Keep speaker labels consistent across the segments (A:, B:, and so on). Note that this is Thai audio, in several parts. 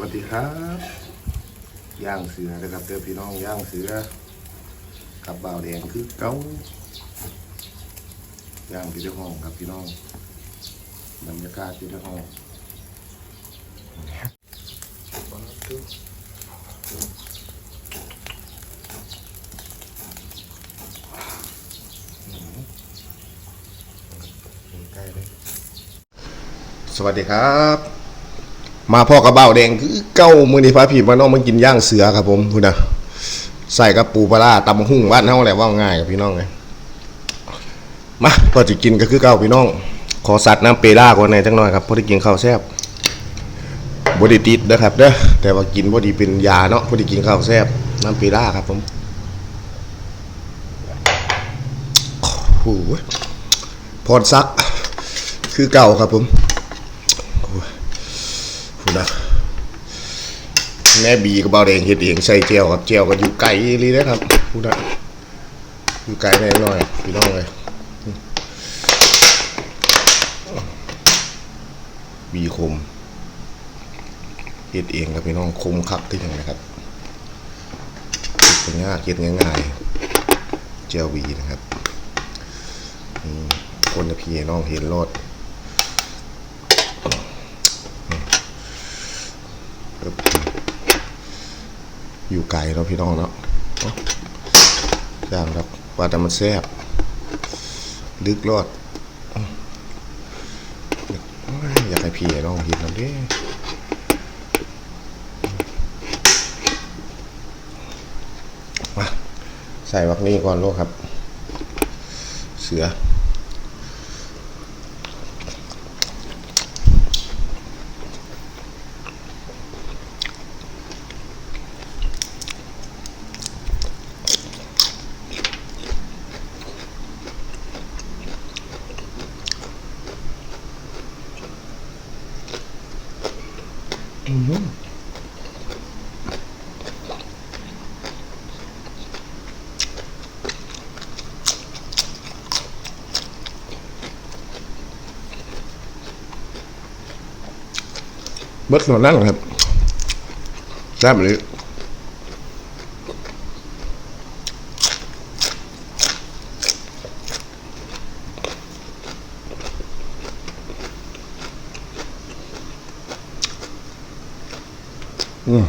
A: วัสดีครับ ย่างเสือนะครับเด้อพี่น้องย่างเสือ กับบ่าวแดงคือเก้าย่างที่ในห้องครับพี่น้องบรรยากาศที่ในห้องสวัสดีครับ มาพ่อกับเบ้าแดงคือเก้ามือนี้พระผีมาน้องมากินย่างเสือครับผมคุณนะใส่กับปูปลาตำหุ่งบ้านเฮาแหละว่าง่ายกับพี่น้องไงมาก็จะกินก็คือเก้าพี่น้อง ขอสัตว์น้ำเปร่าก่อนในจังหน่อยครับพราะได้กินข้าวแซ่บบไดีติดนะครับเด้อแต่ว่ากินบไดีเป็นยาเนาะพอด้กินข้าวแซ่บน้ำเปร่าครับผมโอ้โหพรซักคือเก่าครับผม นะแม่บีกับเบาแดงเฮ็ดเองใส่เจียวครับเจียวก็อยู่ไกลเลยนะครับพูดนะอยู่ไกลแน่หน่อยพี่น้องเลยบีคมเฮ็ดเองครับพี่น้องคมคักที่ยังนะครับเฮ็ดง่ายเฮ็ดง่ายๆเจียวบีนะครับคนจะพี่น้องเห็นรถ อยู่ไกลเนาะพี่น้องเนาะเนาะย่างครับว่าแต่มันแซ่บลึกรอดอยากให้พี่น้องเห็นแล้วเด้มาใส่วักนี้ก่อนโลกครับ เสือ เบิดหนอนนั่งครับแซ่บเลยอืม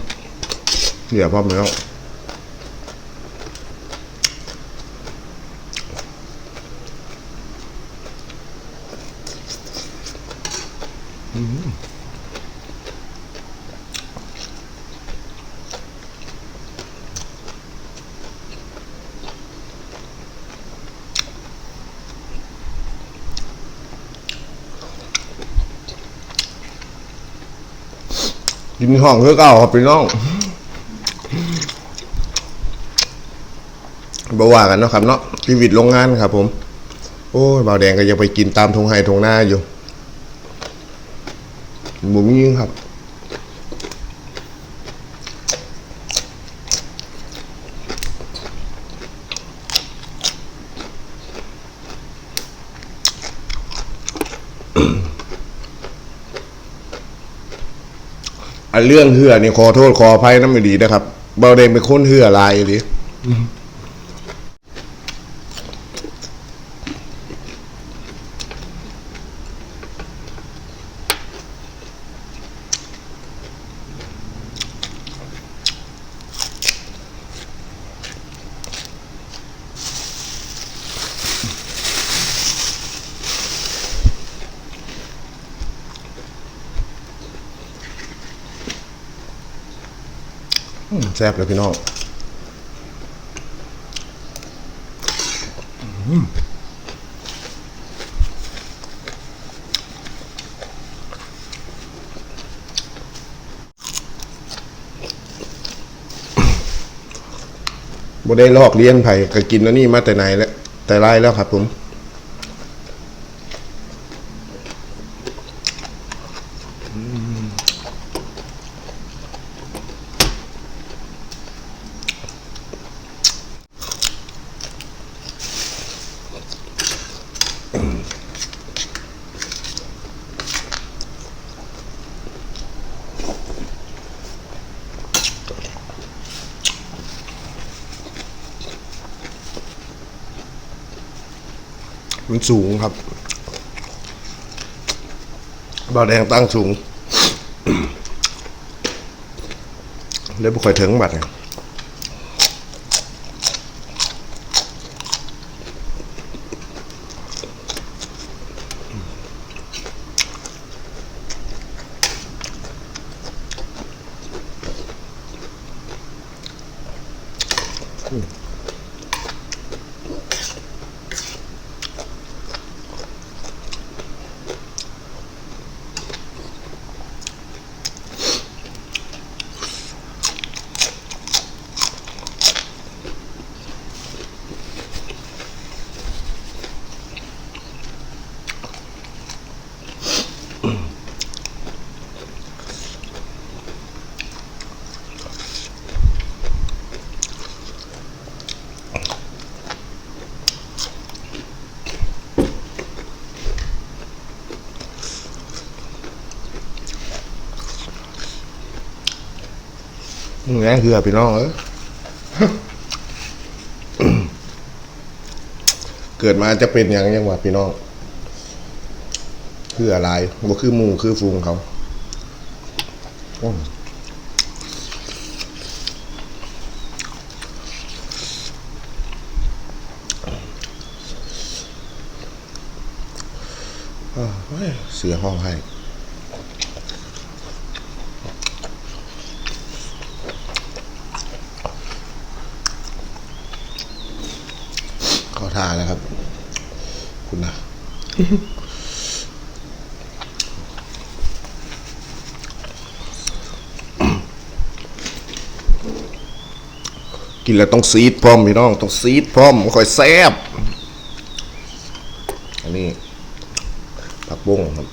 A: เดี๋ยวพร้อมแล้วอืม กินห้องเพื่อเก่าครับพี่น้องบาว่ากันเนาะครับเนาะชีวิตโรงงานครับ ผม โอ้ยบาวแดงก็ยังไปกินตามทงไห้ทงหน้าอยู่หมุมยิงครับอั นเรื่องเหือนี่ขอโทษขออภัยน้ำไม่ดีนะครับเบาเดงเป็นคนเหือลายเลยอื แซ่บเลยพี่น้องอืมบ่ได้ลอกเลี้ยงไผ่ก็กินแล้วนี่มาแต่ไหนแล้วแต่ไรแล้วครับผม มันสูงครับบาแดงตั้งสูงเลยบ่ค่อยถึงบัดเนี่ยมึ แง่เหือพี่น้องเอ้ยเกิดมาจะเป็นอย่างยังวะพี่น้องคืออะไรบ่คือหมูคือฟูงเขาโอ้ยอ้าวเฮ้ยเสียห้องให้ เข้าท่าแล้วครับ คุณนะกินแล้วต้องซีดพร้อมพี่น้อง ต้องซีดพร้อมค่อยแซ่บอันนี้ผักบุ้งครับ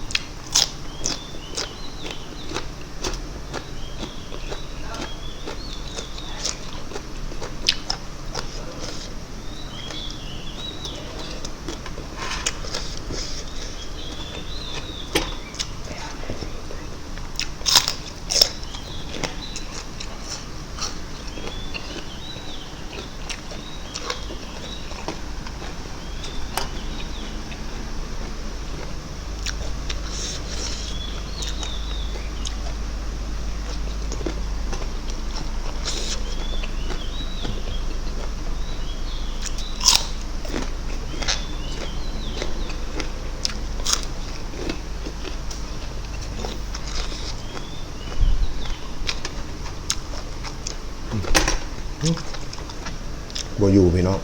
A: บ่อยู่พี่น้อง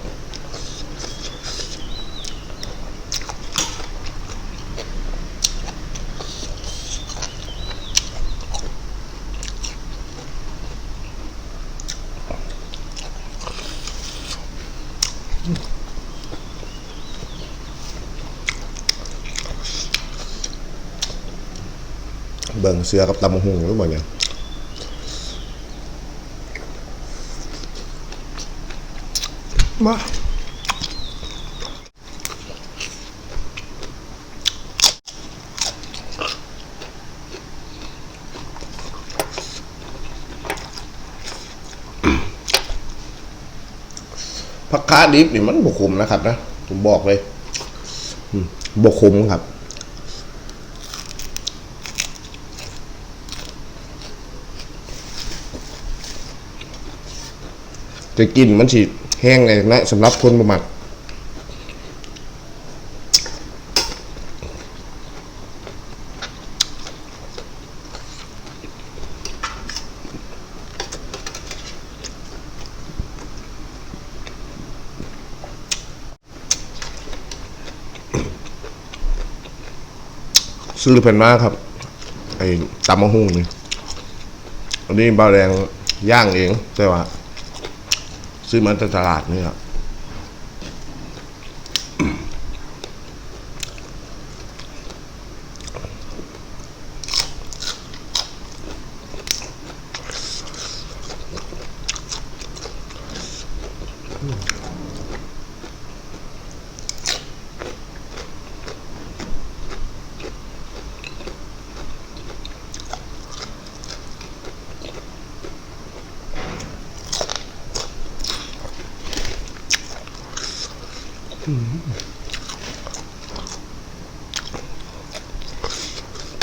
A: เบิ่งเสือกับตำบักหุงหรือเปล่าเนี่ย มาผักคาดิบนี่มันบกขมนะครับนะผมบอกเลยบกขมครับจะกินมันสิ แห้งเลยนะสำหรับคนประมักซื้อเพิ่นมาครับ ไอ้ตำมะฮุ่งนี่อันนี้บาแดงย่างเอง แต่ว่า ซื้อมาจากตลาดนี่ครับ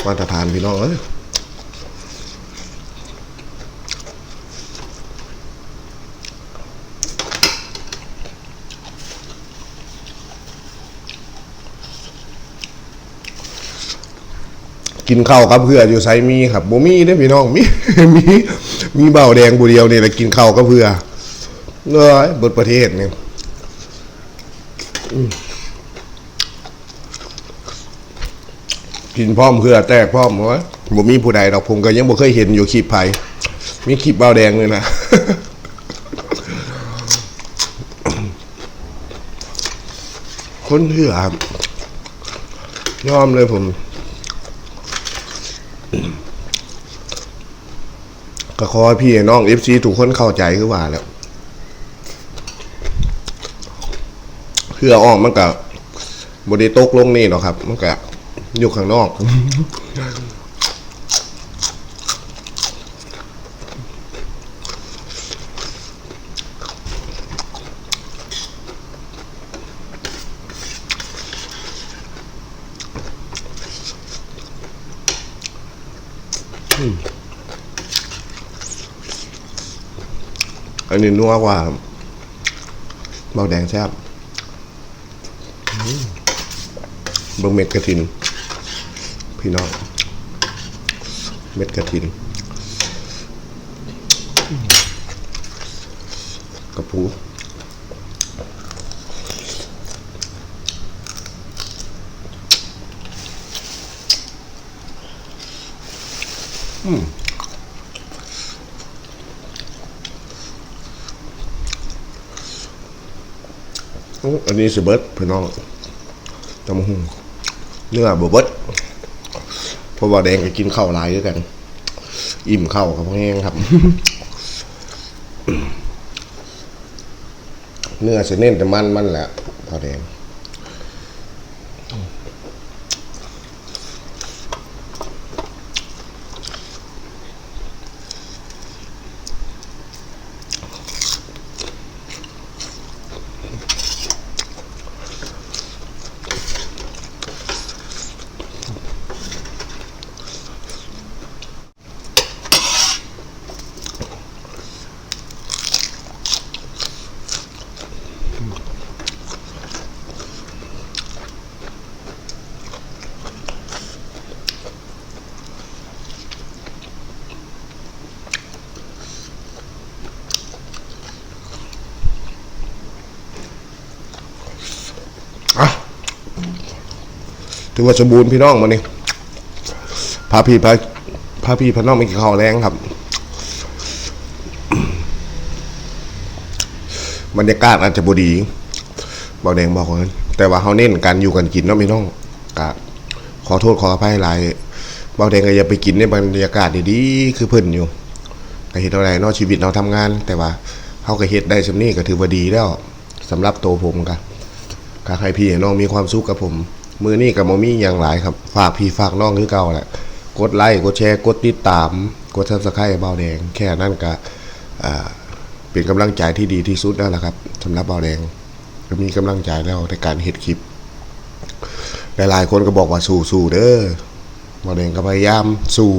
A: มาตรฐานพี่น้องเอ้ยกินข้าวกับเพื่ออยู่ไซมีครับบ่มีเด้พี่น้องมีมีมีเบาแดงบุเดียวเนี่ยแหละกินข้าวกับเพื่อเลยบดประเทศเนี่ย กินพร้อมเพื่อแตกพร้อมวะบ่มีผู้ใดดอกผมก็ยังบ่เคยเห็นอยู่คลิปไผมีคลิปเบาแดงเลยนะคนเถื่อยอมเลยผมก็ขอพี่น้อง FC ทุกคนเข้าใจคือว่าแล้ว เพื่อออกมันก็บ่ได้ตกลงนี่หรอกครับ มันก็อยู่ข้างนอก อันนี้นัวกว่าเบาแดงแซ่บอืมเบิ่งเม็ดกระถิน พี่น้อง เม็ดกระถินกระปูอื้ออันนี้สิเบิดพี่น้องตำหุ่ง เนื้อบ่เบิดเพราะว่าแดงก็กินข้าวหลายด้วยกัน อิ่มข้าวครับแห้งครับ เนื้อจะเน้นแต่มันมันแหละพอแดง ถือว่าสมบูรณ์พี่น้องมานี่พาพี่พาพาพี่พาน้องไปกินข้าวแรงครับ บรรยากาศอาจจะบดีบอแดงบอกกันแต่ว่าเขาเน้นการอยู่กันกินเนาะพี่น้องกะขอโทษขออภัยหลายเบาแดงก็อย่าไปกินในบรรยากาศดีๆคือเพิ่นอยู่ก็เฮ็ดอะไรนาะชีวิตเราทำงาน แต่ว่าเขาก็เฮ็ดได้สำนี้ก็ถือว่าดีแล้วสำหรับตัวผมก็ก็ให้พี่น้องมีความสุขกับผม มือนี่กับมมี่อย่างหลายครับ ฝากพี่ฝากน้องคือเก่าแหละกดไลค์กดแชร์กดติดตาม กดซับสไครต์เบาแดง แค่นั้นก็เป็นกำลังใจที่ดีที่สุดแล้วล่ะครับสำหรับเบาแดงก็มีกำลังใจแล้วในการเฮ็ดคลิปหลายๆคนก็บอกว่าสู้ๆเด้อเบาแดงก็พยายามสู้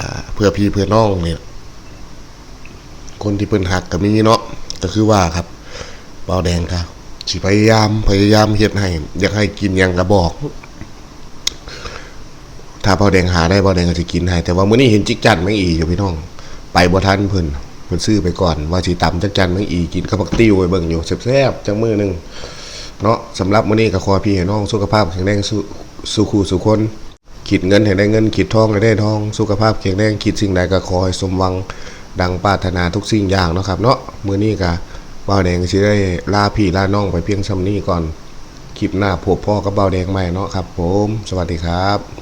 A: อ่เพื่อพี่เพื่อน้องเนี่ยคนที่เพิ่นหักก็มีเนาะก็คือว่าครับเบาแดงครับ สิพยายามพยายามเฮ็ดให้ อยากให้กินหยังก็บอก ถ้าเบาแดงหาได้เบาแดงก็สิกินให้ แต่ว่ามื้อนี้เห็นจิกจันแมงอีอยู่พี่น้อง ไปบ่ทันเพิ่นเพิ่นซื้อไปก่อน ว่าสิตำจักจันแมงอีกินกับผักติ้วไว้เบิ่งอยู่แซ่บๆจังมื้อหนึงเนาะสำหรับมื้อนี้ก็ขอพี่ให้น้องสุขภาพแข็งแรงสุสุขูสุคนคิดเงินให้ได้เงินคิดทองให้ได้ทอง สุขภาพแข็งแรงคิดสิ่งใดก็ขอให้สมหวังดังปรารถนาทุกสิ่งอย่างเนาะครับ เนาะมื้อนี้ก็ บ้าแดงสิได้ลาพี่ลาน้องไปเพียงซำนี้ก่อนคลิปหน้าพบพ่อกับบ้าแดงใหม่เนาะครับ ผม สวัสดีครับ